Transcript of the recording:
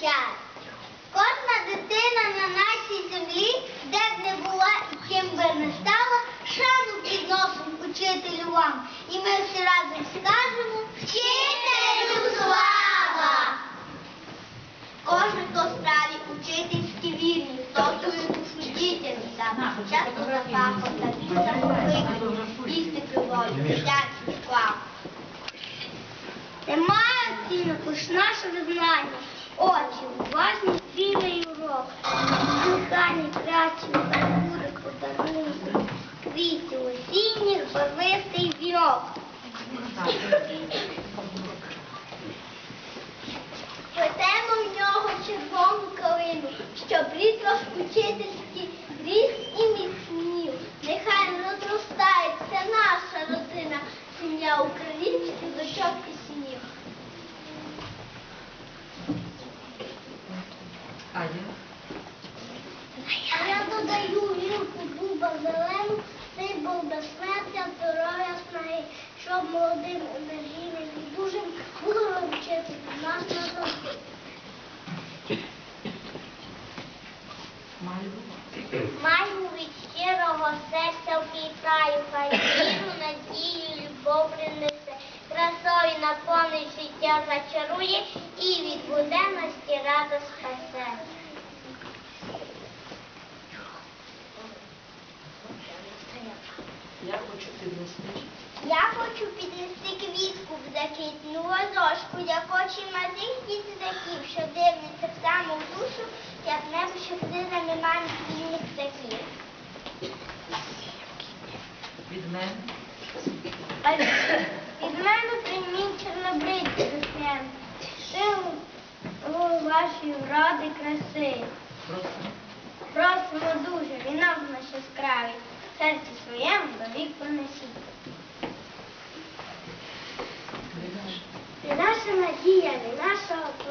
час. Кожна дитина на нашій землі, де б не була і ким би не стала, шану підносимо учителю вам. І ми всі разом скажемо Вчителю слава! Кожен, хто справі учительські вірні, хто свою душу дітям віддав, часто запахом та покликані, їсти кривою, дитячий склав. Немає оцінок лиш наше визнання, очі, уважні спільний урок, дихання крачі, буде подарунок, квіти осінніх, барвистий вінок. Плетемо в нього червону калину, щоб рід ваш наповнить життя зачарує і від буденності радо спасе. Я хочу піднести. Я хочу піднести квітку в закитну ложку, як очі малих дітей, що дивляться в душу, як небо, що крилами мають вільних птахів. Від мене. А від мене прийміть у вашій вашої краси. Просимо дуже, вінок наші скраві, серці своєму до вік понесіть. Ти наша надія, не наша. Спа